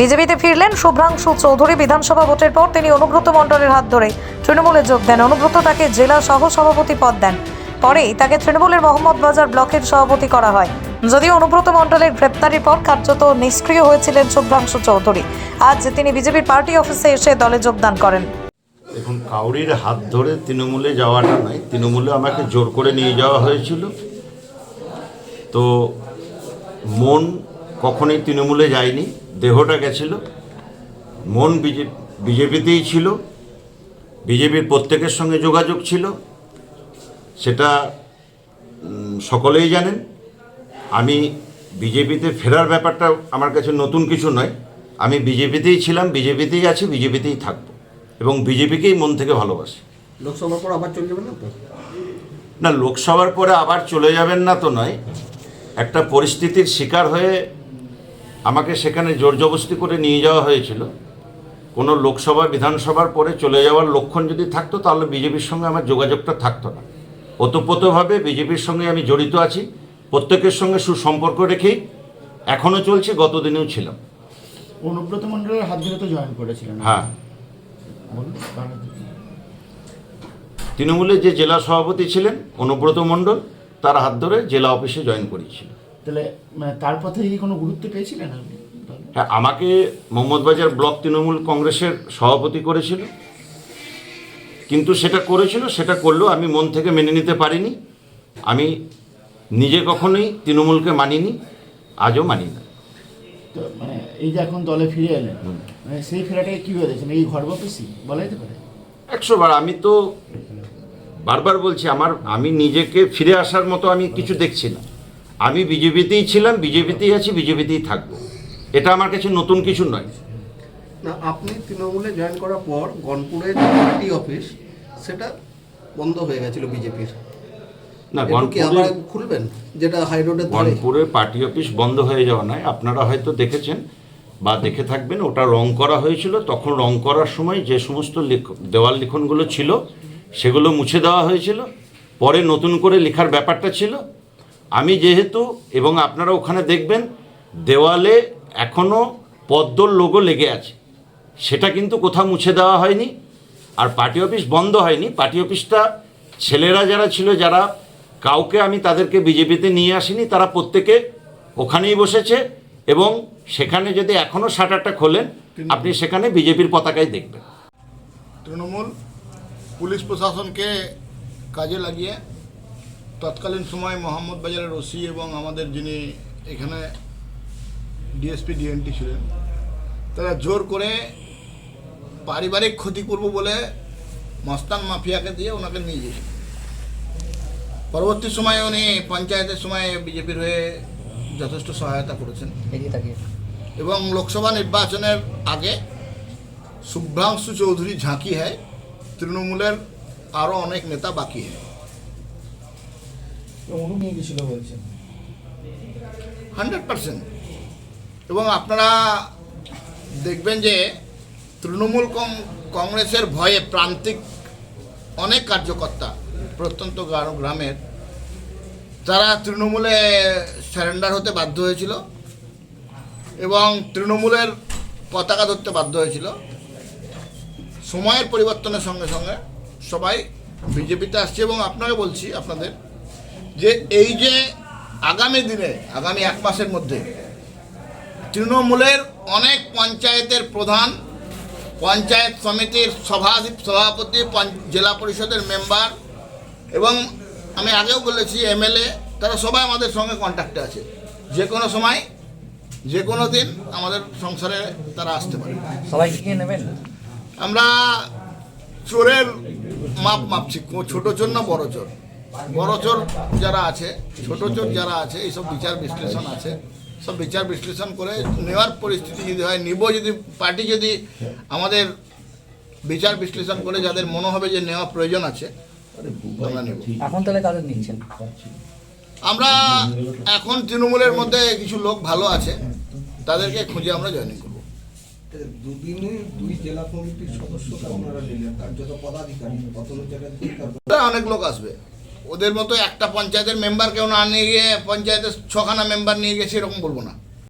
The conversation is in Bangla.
বিজেপিতে ফিরলেন শুভ্রাংশু চৌধুরী। বিধানসভা ভোটের পর তিনি অনুব্রত মণ্ডলের হাত ধরে তৃণমূলে যোগ দেন। অনুব্রত তাকে জেলা সহ সভাপতি পদ দেন। পরেই তাকে তৃণমূলের মোহাম্মদ বাজার ব্লকের সভাপতি করা হয়। যদিও অনুব্রত মণ্ডলের গ্রেপ্তারির পর কার্যত নিষ্ক্রিয় হয়েছিলেন শুভ্রাংশু চৌধুরী। আজ তিনি বিজেপির পার্টি অফিসে এসে দলে যোগদান করেন। এখন কাউরির হাত ধরে তৃণমূলে যাওয়াটা নয় তৃণমূলে আমাকে জোর করে নিয়ে যাওয়া হয়েছিল। তো মন কখনোই তৃণমূলে যায়নি। দেহটা গেছিল। মন বিজেপিতেই ছিল। বিজেপির প্রত্যেকের সঙ্গে যোগাযোগ ছিল। সেটা সকলেই জানেন। আমি বিজেপিতে ফেরার ব্যাপারটা আমার কাছে নতুন কিছু নয়। আমি বিজেপিতেই ছিলাম বিজেপিতেই আছি বিজেপিতেই থাকব। এবং বিজেপিকেই মন থেকে ভালোবাসি। লোকসভার পর আবার চলে যাবেন না না লোকসভার পরে আবার চলে যাবেন না তো নয়। একটা পরিস্থিতির শিকার হয়ে আমাকে সেখানে জোর জবস্তি করে নিয়ে যাওয়া হয়েছিল। কোনো লোকসভা বিধানসভার পরে চলে যাওয়ার লক্ষণ যদি থাকতো তাহলে বিজেপির সঙ্গে আমার যোগাযোগটা থাকতো না। ওতপ্রোতভাবে বিজেপির সঙ্গে আমি জড়িত আছি প্রত্যেকের সঙ্গে সুসম্পর্ক রেখেই এখনও চলছে গতদিনেও ছিলাম। অনুব্রত মন্ডলের হাত ধরে তো জয়েন করেছিলেন। হ্যাঁ। তৃণমূলের যে জেলা সভাপতি ছিলেন অনুব্রত মণ্ডল তার হাত ধরে জেলা অফিসে জয়েন করিয়েছিল তাহলে মানে তার পথে কি কোনো গুরুত্ব পেয়েছিলেন আপনি? হ্যাঁ আমাকে মোহাম্মদবাজার ব্লক তৃণমূল কংগ্রেসের সভাপতি করেছিল। কিন্তু সেটা করেছিল সেটা করলেও আমি মন থেকে মেনে নিতে পারিনি। আমি নিজে কখনোই তৃণমূলকে মানিনি আজও মানি না। তো মানে এই যে এখন দলে ফিরে এলেন মানে সেই ফেরাটাকে কি হয়ে দেখছেন এই ঘর অফিসই বলা যেতে পারে? একশো বার আমি তো বারবার বলছি আমার আমি নিজেকে ফিরে আসার মতো আমি কিছু দেখছি না। আমি বিজেপিতেই ছিলাম বিজেপিতেই আছি বিজেপিতেই থাকব। এটা আমার কাছে নতুন কিছু নয়। না আপনি তৃণমূলে জয়েন করার পর গনপুরের পার্টি অফিস সেটা বন্ধ হয়ে গেছিল বিজেপির। না কি গণপুরে খুলবেন? যেটা হাই রোডের ধারে। পার্টি অফিস বন্ধ হয়ে যাওয়া নয়। আপনারা হয়তো দেখেছেন বা দেখে থাকবেন ওটা রং করা হয়েছিল। তখন রং করার সময় যে সমস্ত দেওয়াল লিখনগুলো ছিল সেগুলো মুছে দেওয়া হয়েছিল। পরে নতুন করে লেখার ব্যাপারটা ছিল। যেহেতু এবং আপনারা ওখানে দেখবেন দেওয়ালে এখনও পদ্মর লোগো লেগে আছে। সেটা কিন্তু কোথাও মুছে দেওয়া হয়নি আর পার্টি অফিস বন্ধ হয়নি। পার্টি অফিসটা ছেলেরা যারা ছিল যারা কাউকে আমি তাদেরকে বিজেপিতে নিয়ে আসিনি তারা প্রত্যেকে ওখানেই বসেছে এবং সেখানে যদি এখনও শাটারটা খোলেন আপনি সেখানে বিজেপির পতাকাই দেখবেন। তৃণমূল পুলিশ প্রশাসনকে কাজে লাগিয়ে তৎকালীন সময় মোহাম্মদ বাজারের ওসি এবং আমাদের যিনি এখানে ডিএসপি ডিএনটি ছিলেন তারা জোর করে পারিবারিক ক্ষতি করব বলে মস্তান মাফিয়াকে দিয়ে ওনাকে নিয়ে গিয়েছিল পরবর্তী সময়ে উনি পঞ্চায়েতের সময় বিজেপির হয়ে যথেষ্ট সহায়তা করেছেন। এবং লোকসভা নির্বাচনের আগে শুভ্রাংশু চৌধুরী ঝাঁকি হয় তৃণমূলের আরও অনেক নেতা বাকি হয়। অনু নিয়ে গেছিল বলছেন হান্ড্রেড পার্সেন্ট। এবং আপনারা দেখবেন যে তৃণমূল কংগ্রেসের ভয়ে প্রান্তিক অনেক কার্যকর্তা প্রত্যন্ত গ্রামের তারা তৃণমূলে স্যারেন্ডার হতে বাধ্য হয়েছিল এবং তৃণমূলের পতাকা ধরতে বাধ্য হয়েছিল। সময়ের পরিবর্তনের সঙ্গে সঙ্গে সবাই বিজেপিতে আসছে এবং আপনাকে বলছি আপনাদের যে এই যে আগামী দিনে আগামী এক মাসের মধ্যে তৃণমূলের অনেক পঞ্চায়েতের প্রধান পঞ্চায়েত সমিতির সভা সভাপতি জেলা পরিষদের মেম্বার এবং আমি আগেও বলেছি এমএলএ তারা সবাই আমাদের সঙ্গে কন্ট্যাক্টে আছে। যে কোনো সময় যে কোনো দিন আমাদের সংসারে তারা আসতে পারে। সবাইকে কি নেবেন? আমরা চোরের মাপ মাপছি ছোট চোর না বড় চোর? বড় চোর যারা আছে ছোট চোর যারা আছে এইসব বিচার বিশ্লেষণ আছে। সব বিচার বিশ্লেষণ করে নেওয়ার পরিস্থিতি যদি হয় নিব যদি পার্টি যদি আমাদের বিচার বিশ্লেষণ করে যাদের মনে হবে যে নেওয়া প্রয়োজন আছে আমরা নেব। এখন তাহলে কাদের নিচ্ছেন? আমরা এখন তৃণমূলের মধ্যে কিছু লোক ভালো আছে তাদেরকে খুঁজে আমরা জয়েনিং করব। দুদিনে দুই জেলা কমিটির সদস্যকে আপনারা নিলেন তার যত পদাধিকারী কত চ্যাটার্জি অনেক লোক আসবে। ওদের মতো একটা পঞ্চায়েতের মেম্বার কেউ না নিয়ে গিয়ে পঞ্চায়েতের ছখানা মেম্বার নিয়ে গিয়ে সেরকম বলব না।